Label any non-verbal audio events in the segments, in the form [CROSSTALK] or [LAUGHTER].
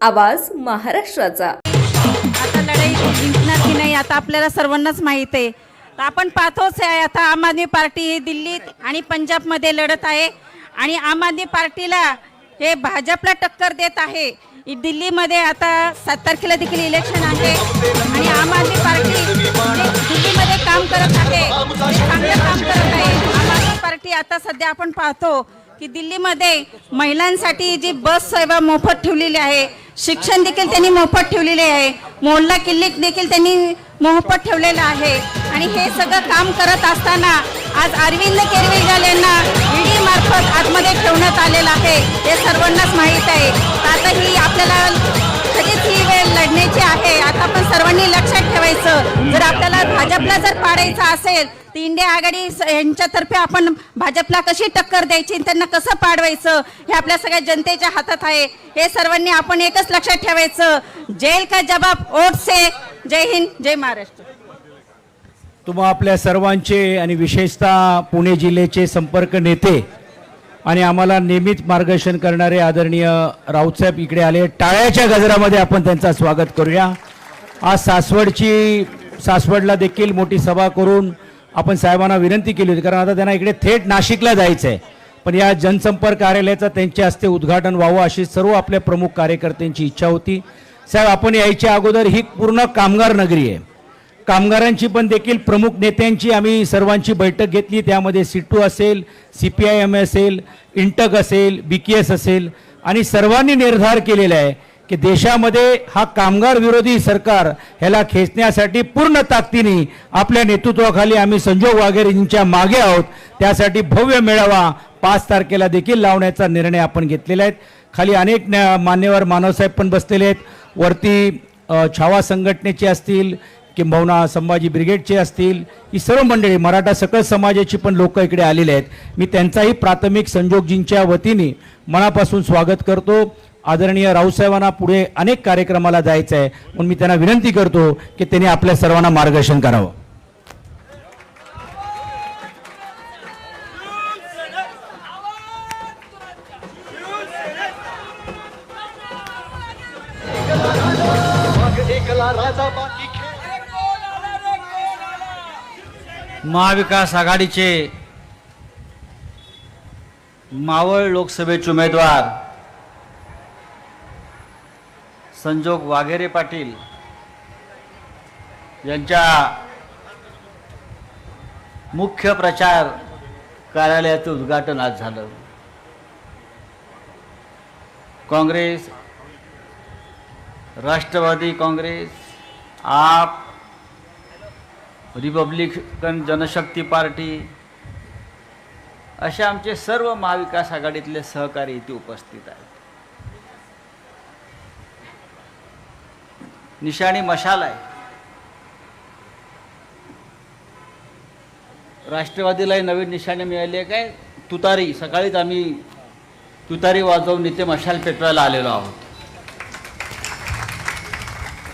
आवाज महाराष्ट्राचा. आता लढाई जिंकणार की नाही आता आपल्याला सर्वांनाच माहीत आहे. तर आपण पाहतोच आहे आता आम आदमी पार्टी ही दिल्लीत आणि पंजाबमध्ये लढत आहे. आणि आम आदमी पार्टीला हे भाजपला टक्कर देत आहे. दिल्लीमध्ये आता सात तारखेला देखील इलेक्शन आहे. आणि आम आदमी पार्टी दिल्लीमध्ये काम करत आहे. चांगलं काम करत आहे. आम आदमी पार्टी आता सध्या आपण पाहतो. की दिल्लीमध्ये महिलांसाठी जी बस सेवा मोफत ठेवलेली आहे शिक्षण देखील त्यांनी मोफत ठेवलेले आहे मोहल्ला क्लिनिक देखील त्यांनी मोफत ठेवलेलं आहे. आणि हे सगळं काम करत असताना आज अरविंद केजरीवाल यांना ईडी मार्फत आतमध्ये ठेवण्यात आलेलं आहे. हे सर्वांनाच माहीत आहे. आता ही आपल्याला कधीच ही लढण्याची आहे. आता आपण सर्वांनी लक्षात ठेवायचं. जर आपल्याला भाजपला जर पाडायचं असेल तर इंडिया आघाडी यांच्यातर्फे आपण भाजपला कशी टक्कर द्यायची त्यांना कसं पाडवायचं हे आपल्या सगळ्या जनतेच्या हातात आहे. हे सर्वांनी आपण एकच लक्षात ठेवायचं. जेल का जबाब ओट से. जय हिंद जय महाराष्ट्र. तुम्हा आपल्या सर्वांचे आणि विशेषतः पुणे जिल्ह्याचे संपर्क नेते आणि आम्हाला नेहमीच मार्गदर्शन करणारे आदरणीय राऊतसाहेब इकडे आले. टाळ्याच्या गजरामध्ये आपण त्यांचा स्वागत करूया. आज सासवडची सासवडला देखील मोठी सभा करून आपण साहेबांना विनंती केली होती. कारण आता त्यांना इकडे थेट नाशिकला जायचं आहे पण या जनसंपर्क कार्यालयाचं त्यांच्या हस्ते उद्घाटन व्हावं अशी सर्व आपल्या प्रमुख कार्यकर्त्यांची इच्छा होती. साहेब आपण यायच्या अगोदर ही पूर्ण कामगार नगरी आहे. कामगारांची पण देखील प्रमुख नेत्यांची आम्ही सर्वांची बैठक घेतली. त्यामध्ये सिटू असेल सी पी आय एम असेल इंटक असेल बी के एस असेल. आणि सर्वांनी निर्धार केलेला आहे की देशामध्ये हा कामगार विरोधी सरकार ह्याला खेचण्यासाठी पूर्ण ताकदीने आपल्या नेतृत्वाखाली आम्ही संजोग वाघेरेंच्या मागे आहोत. त्यासाठी भव्य मेळावा पाच तारखेला देखील लावण्याचा निर्णय आपण घेतलेला आहे. खाली अनेक न्या- मान्यवर मानवसाहेब पण बसलेले आहेत. वरती छावा संघटनेचे असतील किंबहुना संभाजी ब्रिगेडचे असतील ही सर्व मंडळी मराठा सकल समाजाची पण लोक इकडे आलेले आहेत. मी त्यांचाही प्राथमिक संजोगजींच्या वतीने मनापासून स्वागत करतो. आदरणीय रावसाहेबांना पुढे अनेक कार्यक्रमाला जायचं आहे. म्हणून मी त्यांना विनंती करतो की त्यांनी आपल्या सर्वांना मार्गदर्शन करावं. महाविकास आघाडीचे मावळ लोकसभेचे उमेदवार संजोग वाघेरे पाटील यांच्या मुख्य प्रचार कार्यालयाचं उद्घाटन आज झालं. काँग्रेस राष्ट्रवादी काँग्रेस आप रिपब्लिकन जनशक्ती पार्टी असे आमचे सर्व महाविकास आघाडीतले सहकारी इथे उपस्थित आहेत. निशाणी मशाल आहे. राष्ट्रवादीलाही नवीन निशाणे मिळाली आहे. काय? तुतारी. सकाळीच आम्ही तुतारी वाजवून इथे मशाल पेटवायला आलेलो आहोत.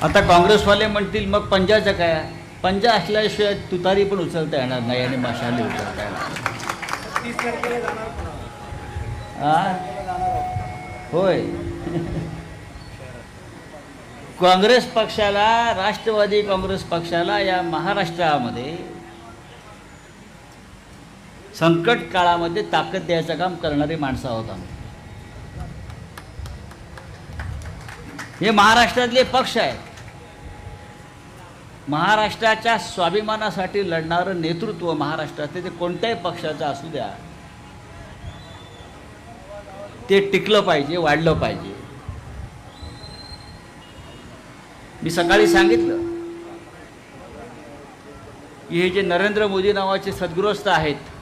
आता काँग्रेसवाले म्हणतील मग पंजाचं काय? पंजा असल्याशिवाय तुतारी पण उचलता येणार नाही आणि माशाली उचलता येणार होय. [LAUGHS] काँग्रेस पक्षाला राष्ट्रवादी काँग्रेस पक्षाला या महाराष्ट्रामध्ये संकट काळामध्ये ताकद द्यायचं काम करणारी माणसं आहोत आम्ही. हे महाराष्ट्रातले पक्ष आहेत. महाराष्ट्राच्या स्वाभिमानासाठी लढणारं नेतृत्व महाराष्ट्रातले ते कोणत्याही पक्षाचं असू द्या ते टिकलं पाहिजे वाढलं पाहिजे. मी सकाळी सांगितलं की हे जे नरेंद्र मोदी नावाचे सद्गृहस्थ आहेत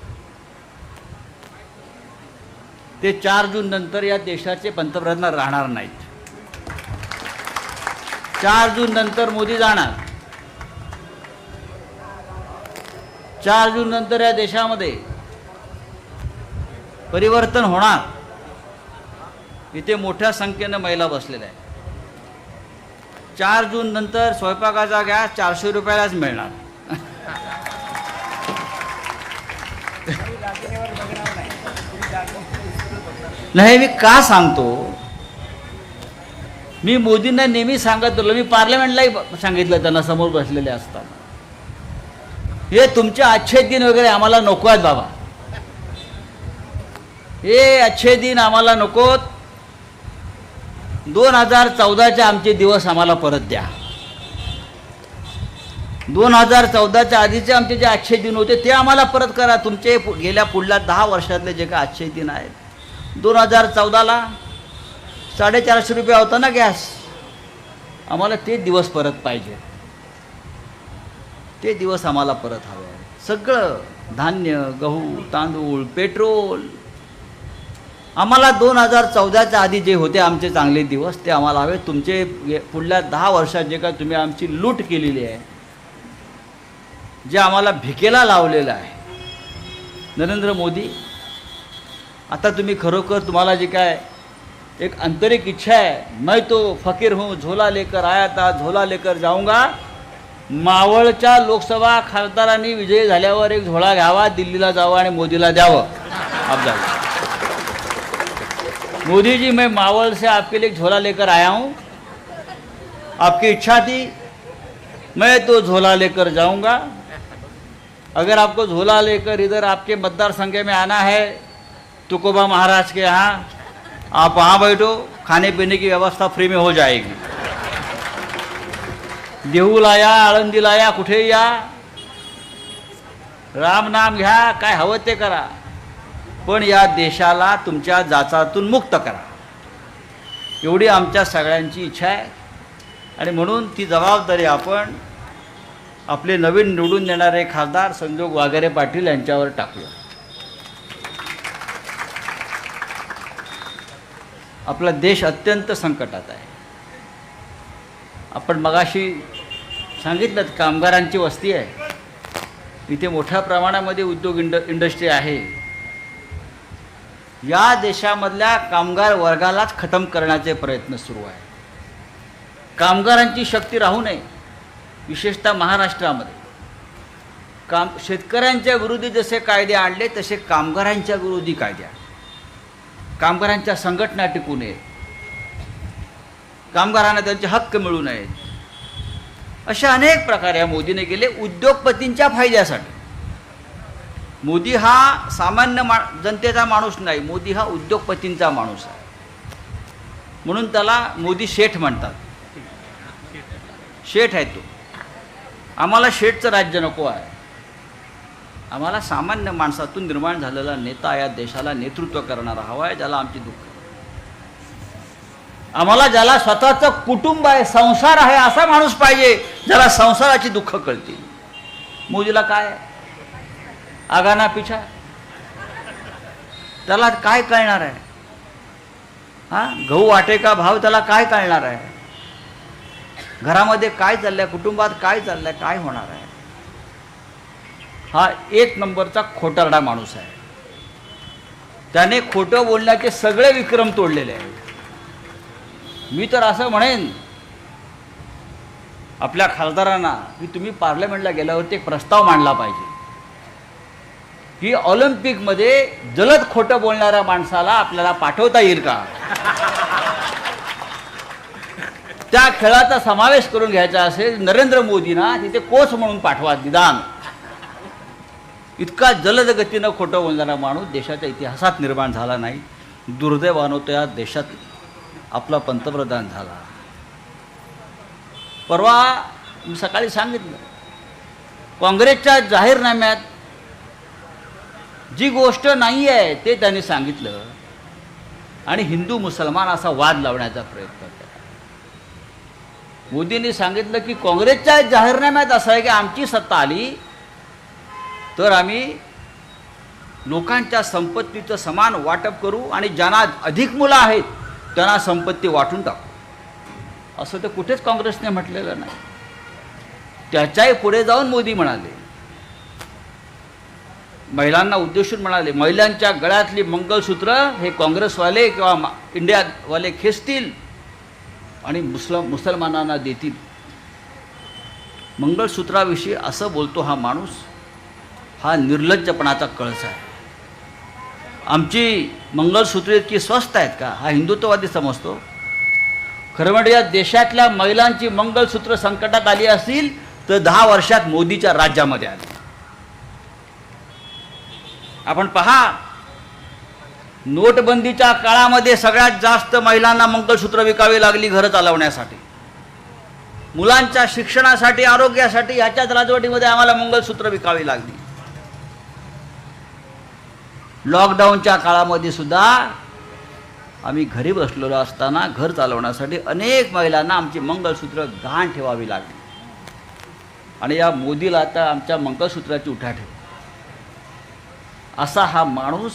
ते चार जून नंतर या देशाचे पंतप्रधान राहणार नाहीत. चार जून नंतर मोदी जाणार. चार जून नंतर या देशामध्ये परिवर्तन होणार. इथे मोठ्या संख्येनं महिला बसलेल्या आहेत. चार जून नंतर स्वयंपाकाचा गॅस चारशे रुपयालाच मिळणार. नाही मी का सांगतो? मी मोदींना नेहमी सांगत होतो. मी पार्लमेंटलाही सांगितलं त्यांना समोर बसलेले असताना. हे तुमचे अच्छे दिन वगैरे आम्हाला नको आहेत बाबा. हे अच्छे दिन आम्हाला नकोत. दोन हजार चौदाचे आमचे दिवस आम्हाला परत द्या. दोन हजार चौदाच्या आधीचे आमचे जे अच्छे दिन होते ते आम्हाला परत करा. तुमचे पु- गेल्या पुढल्या दहा वर्षातले जे काय अच्छे दिन आहेत. दोन हजार चौदाला साडेचारशे रुपये होता ना गॅस. आम्हाला ते दिवस परत पाहिजे. ते दिवस आम्हाला परत हवे आहेत. सगळं धान्य गहू तांदूळ पेट्रोल. आम्हाला दोन हजार चौदाच्या आधी जे होते आमचे चांगले दिवस ते आम्हाला हवे. तुमचे पुढल्या दहा वर्षात जे काय तुम्ही आमची लूट केलेली आहे जे आम्हाला भिकेला लावलेलं आहे. नरेंद्र मोदी आता तुम्ही खरोखर तुम्हाला जे काय एक आंतरिक इच्छा आहे मैं तो फकीर हूँ झोला लेकर आया था झोला लेकर जाऊंगा. मावळच्या लोकसभा खासदारांनी विजयी झाल्यावर एक झोळा घ्यावा दिल्लीला जावं आणि मोदीला द्यावं. अफजाल. मोदी जी मैं मावल से आपके लिए एक झोला लेकर आया हूँ. आपकी इच्छा थी मैं तो झोला लेकर जाऊंगा. अगर आपको झोला लेकर इधर आपके मतदार संघ में आना है तुकोबा महाराज के यहाँ आप वहाँ बैठो खाने पीने की व्यवस्था फ्री में हो जाएगी. देहूला या आळंदीला या कुठे या? राम नाम घ्या काय हवं ते करा. पण या देशाला तुमच्या जाचातून मुक्त करा. एवढी आमच्या सगळ्यांची इच्छा आहे. आणि म्हणून ती जबाबदारी आपण आपले नवीन निवडून देणारे खासदार संजोग वाघेरे पाटील यांच्यावर टाकूया. आपला देश अत्यंत संकटात आहे. आपण मगाशी सांगितलं कामगारांची वस्ती आहे. इथे मोठ्या प्रमाणामध्ये उद्योग इंड इंडस्ट्री आहे. या देशामधल्या कामगार वर्गालाच खतम करण्याचे प्रयत्न सुरू आहे. कामगारांची शक्ती राहू नये विशेषतः महाराष्ट्रामध्ये. काम शेतकऱ्यांच्या विरोधी जसे कायदे आणले तसे कामगारांच्या विरोधी कायदे कामगारांच्या संघटना टिकू नये. कामगारांना त्यांचे हक्क मिळू नयेत. अशा अनेक प्रकारे या मोदीने केले उद्योगपतींच्या फायद्यासाठी. मोदी हा सामान्य मा जनतेचा माणूस नाही मोदी हा उद्योगपतींचा माणूस आहे. म्हणून त्याला मोदी शेठ म्हणतात. शेठ आहे तो. आम्हाला शेठचं राज्य नको आहे. आम्हाला सामान्य माणसातून निर्माण झालेला नेता या देशाला नेतृत्व करणारा हवा आहे ज्याला आमची दुःख आम्हाला ज्याला स्वतःचं कुटुंब आहे संसार आहे असा माणूस पाहिजे ज्याला संसाराची दुःख कळतील. मोदीला काय? आगाना पिछा. त्याला काय कळणार आहे? हा? गहू वाटेका भाव त्याला काय कळणार आहे? घरामध्ये काय चाललंय कुटुंबात काय चाललंय काय होणार आहे? हा एक नंबरचा खोटारडा माणूस आहे. त्याने खोटं बोलण्याचे सगळे विक्रम तोडलेले आहेत. मी तर असं म्हणेन आपल्या खासदारांना की तुम्ही पार्लमेंटला गेल्यावरती एक प्रस्ताव मांडला पाहिजे. की ऑलिम्पिकमध्ये जलद खोटं बोलणाऱ्या माणसाला आपल्याला पाठवता येईल का? त्या खेळाचा समावेश करून घ्यायचा असेल नरेंद्र मोदींना तिथे कोच म्हणून पाठवा निदान. इतका जलद गतीनं खोटं बोलणारा माणूस देशाच्या इतिहासात निर्माण झाला नाही. दुर्दैवानं त्या देशात आपला पंतप्रधान झाला. परवा मी सकाळी सांगितलं काँग्रेसच्या जाहीरनाम्यात जी गोष्ट नाही आहे ते त्यांनी सांगितलं आणि हिंदू मुसलमान असा वाद लावण्याचा प्रयत्न केला. मोदींनी सांगितलं की काँग्रेसच्या जाहीरनाम्यात असं आहे की आमची सत्ता आली तर आम्ही लोकांच्या संपत्तीचं समान वाटप करू आणि ज्यांना अधिक मुलं आहेत त्यांना संपत्ती वाटून टाकू. असं तर कुठेच काँग्रेसने म्हटलेलं नाही. त्याच्याही पुढे जाऊन मोदी म्हणाले. महिलांना उद्देशून म्हणाले महिलांच्या गळ्यातली मंगलसूत्र हे काँग्रेसवाले किंवा इंडियावाले खेचतील आणि मुसल मुसलमानांना देतील. मंगळसूत्राविषयी असं बोलतो हा माणूस हा निर्लज्जपणाचा कळस आहे. आमची मंगळसूत्रे इतकी स्वस्त आहेत का? हा हिंदुत्ववादी समजतो. खरं म्हणजे या देशातल्या महिलांची मंगलसूत्र संकटात आली असतील तर दहा वर्षात मोदीच्या राज्यामध्ये आली. आपण पहा नोटबंदीच्या काळामध्ये सगळ्यात जास्त महिलांना मंगलसूत्र विकावी लागली घरं चालवण्यासाठी. मुलांच्या शिक्षणासाठी आरोग्यासाठी ह्याच्याच राजवटीमध्ये आम्हाला मंगलसूत्र विकावी लागली. लॉकडाऊनच्या काळामध्ये सुद्धा आम्ही घरी बसलेलो असताना घर चालवण्यासाठी अनेक महिलांना आमची मंगळसूत्र गहाण ठेवावी लागली. आणि या मोदीला आता आमच्या मंगलसूत्राची उठाठेव असा हा माणूस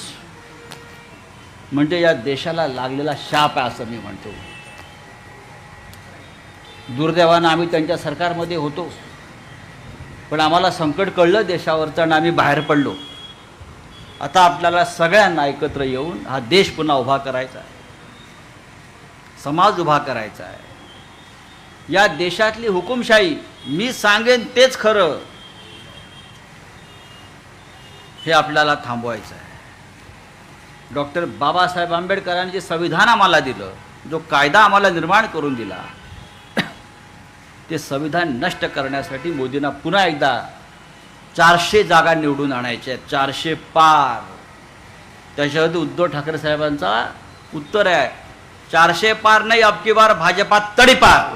म्हणजे या देशाला लागलेला शाप आहे असं मी म्हणतो. दुर्दैवानं आम्ही त्यांच्या सरकारमध्ये होतो. पण आम्हाला संकट कळलं देशावरचं आणि आम्ही बाहेर पडलो. आता आपल्याला सगळ्यांना एकत्र येऊन हा देश पुन्हा उभा करायचा आहे. समाज उभा करायचा आहे. या देशातली हुकुमशाही मी सांगेन तेच खरं. हे आपल्याला थांबवायचं आहे. डॉक्टर बाबासाहेब आंबेडकरांनी जे संविधान आम्हाला दिलं जो कायदा आम्हाला निर्माण करून दिला ते संविधान नष्ट करण्यासाठी मोदींना पुन्हा एकदा चारशे जागा निवडून आणायच्या आहेत. चारशे पार. त्याच्यावरती उद्धव ठाकरे साहेबांचा उत्तर आहे. चारशे पार नाही अबकी बार भाजपा तडीपार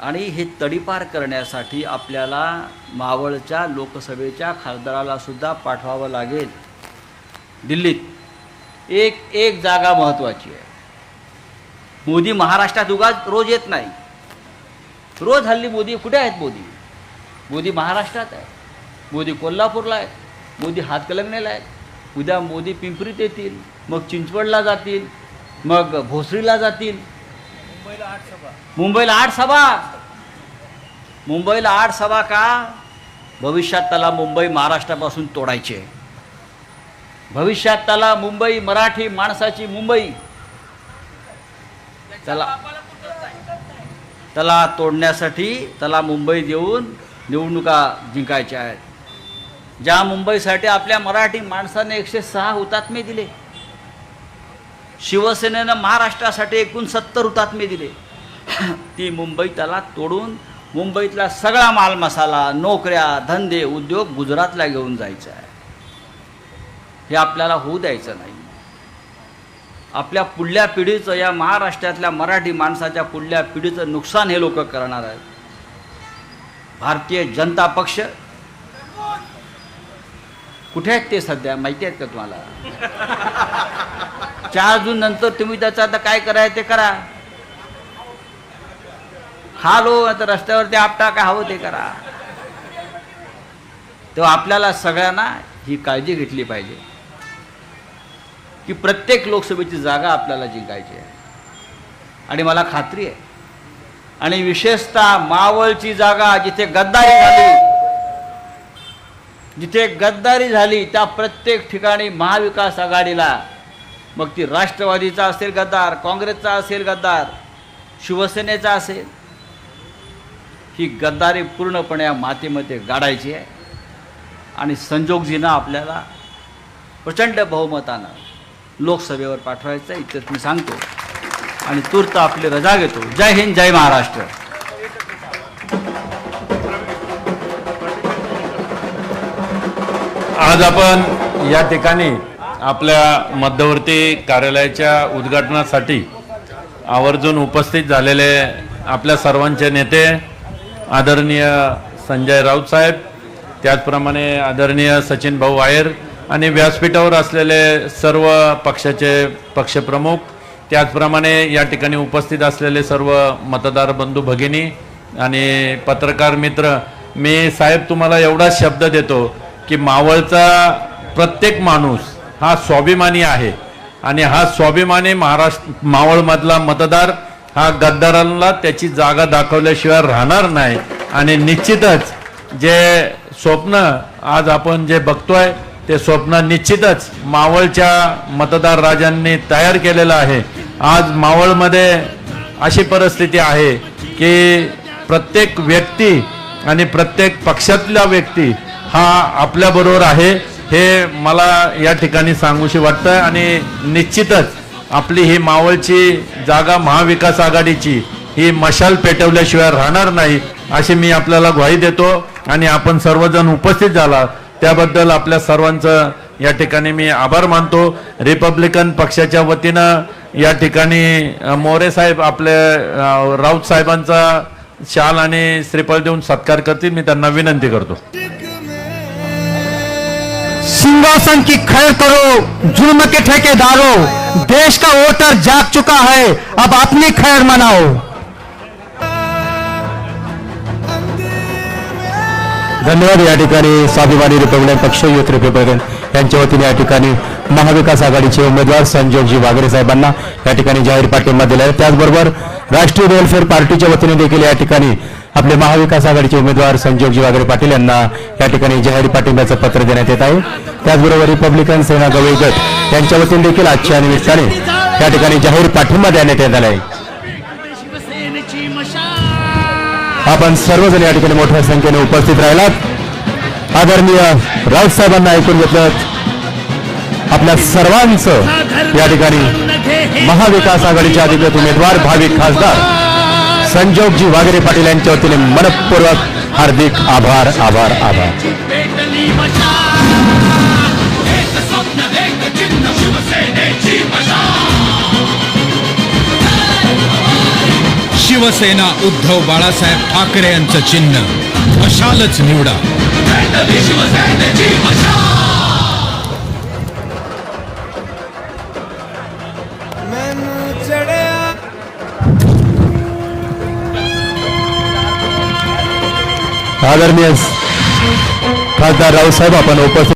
आणि हे तडीपार करण्यासाठी आपल्याला मावळच्या लोकसभेच्या खासदाराला सुद्धा पाठवावं लागेल. दिल्लीत. एक एक जागा महत्त्वाची आहे. मोदी महाराष्ट्रात उगाच रोज येत नाही. रोज हल्ली मोदी कुठे आहेत मोदी? मोदी महाराष्ट्रात आहे. मोदी कोल्हापूरला आहेत. मोदी हातकलंगणेला आहेत. उद्या मोदी पिंपरीत येतील मग चिंचवडला जातील मग भोसरीला जातील. मुंबईला आठ सभा. मुंबईला आठ सभा. का? भविष्यात त्याला मुंबई महाराष्ट्रापासून तोडायची. आहे भविष्यात त्याला मुंबई मराठी माणसाची मुंबई. त्याला त्याला तोडण्यासाठी त्याला मुंबई देऊन निवडणुका जिंकायच्या आहेत. ज्या मुंबईसाठी आपल्या मराठी माणसाने एकशे सहा हुतात्मे दिले. शिवसेनेनं महाराष्ट्रासाठी एकूण सत्तर हुतात्मे दिले. ती मुंबई त्याला तोडून मुंबईतला सगळा माल मसाला नोकऱ्या धंदे उद्योग गुजरातला घेऊन जायचं आहे. हे आपल्याला होऊ द्यायचं नाही. आपल्या पुढल्या पिढीचं या महाराष्ट्रातल्या मराठी माणसाच्या पुढल्या पिढीचं नुकसान हे लोक करणार आहेत. भारतीय जनता पक्ष कुठे आहेत ते सध्या? माहिती आहेत का तुम्हाला? [LAUGHS] चार जून नंतर तुम्ही त्याचं आता काय कराय ते करा. खालो आता रस्त्यावरती आपटा काय हवं ते करा. तेव्हा आपल्याला सगळ्यांना ही काळजी घेतली पाहिजे. की प्रत्येक लोकसभेची जागा आपल्याला जिंकायची आहे. आणि मला खात्री आहे. आणि विशेषतः मावळची जागा जिथे गद्दारी झाली जिथे गद्दारी झाली त्या प्रत्येक ठिकाणी महाविकास आघाडीला मग ती राष्ट्रवादीचा असेल गद्दार काँग्रेसचा असेल गद्दार शिवसेनेचा असेल ही गद्दारी पूर्णपणे या मातीमध्ये गाडायची आहे. आणि संजोगजीनं आपल्याला प्रचंड बहुमतानं लोकसभेवर पाठवायचं इतकंच मी सांगतो. आणि तूर्त आपली रजा घेतो. जय हिंद जय महाराष्ट्र. आज आपण या ठिकाणी आपल्या मध्यवर्ती कार्यालयाच्या उद्घाटनासाठी आवर्जून उपस्थित झालेले आपल्या सर्वांचे नेते आदरणीय संजय राऊत साहेब त्याचप्रमाणे आदरणीय सचिन भाऊ आयर आणि व्यासपीठावर असलेले सर्व पक्षाचे पक्षप्रमुख त्याचप्रमाणे या ठिकाणी उपस्थित असलेले सर्व मतदार बंधू भगिनी आणि पत्रकार मित्र मी साहेब तुम्हाला एवढाच शब्द देतो की मावळचा प्रत्येक माणूस हा स्वाभिमानी आहे. आणि हा स्वाभिमानी महाराष्ट्र मावळमधला मतदार हा गद्दारांना त्याची जागा दाखवल्याशिवाय राहणार नाही. आणि निश्चितच जे स्वप्न आज आपण जे बघतोय ते स्वप्न निश्चितच मावळच्या मतदार राजांनी तयार केलेलं आहे. आज मावळमध्ये अशी परिस्थिती आहे की प्रत्येक व्यक्ती आणि प्रत्येक पक्षातला व्यक्ती हा आपल्याबरोबर आहे हे मला या ठिकाणी सांगूशी वाटतं आणि निश्चितच आपली ही मावळची जागा महाविकास आघाडीची ही मशाल पेटवल्याशिवाय राहणार नाही अशी मी आपल्याला ग्वाही देतो आणि आपण सर्वजण उपस्थित झाला त्याबद्दल आपल्या सर्वांचं या ठिकाणी मी आभार मानतो. रिपब्लिकन पक्षाच्या वतीनं या ठिकाणी मोरे साहेब आपले राऊत साहेबांचा शाल आणि श्रीफळ देऊन सत्कार करतील. मी त्यांना विनंती करतो. सिंहासन की खैर करो जुर्म के ठेकेदारों देश का वोटर जाग चुका है अब अपनी खैर मनाओ। धन्यवाद या ठिकाणी स्वाभिमानी रिपब्लिकन पक्ष युथ रिपब्लिकन यांच्या वतीने या ठिकाणी महाविकास आघाडीचे उमेदवार संजयजी वागरे साहेबांना या ठिकाणी जाहीर पाठिंबा दिला आहे. त्याचबरोबर राष्ट्रीय वेलफेअर पार्टीच्या वतीने देखील या ठिकाणी आपले महाविकास आघाडीचे उमेदवार संजयजी वागरे पाटील यांना या ठिकाणी जाहीर पाठिंब्याचं पत्र देण्यात येत आहे. त्याचबरोबर रिपब्लिकन सेना गवई गट यांच्या वतीने देखील आजच्या निमित्ताने या ठिकाणी जाहीर पाठिंबा देण्यात येत आहे. आपण सर्वजण या ठिकाणी मोठ्या संख्येने उपस्थित राहिलात. आदरणीय राऊत साहेबांना ऐकून घेतलं. आपल्या सर्वांचं या ठिकाणी महाविकास आघाडीचे अधिकृत उमेदवार भाविक खासदार संजोगजी वागरे पाटील यांच्या वतीने मनपूर्वक हार्दिक आभार आभार आभार. शिवसेना उद्धव बाळासाहेब ठाकरे यांचं चिन्ह. मशालच निवडा. आदरणीय खासदार रावसाहेब आपण उपस्थित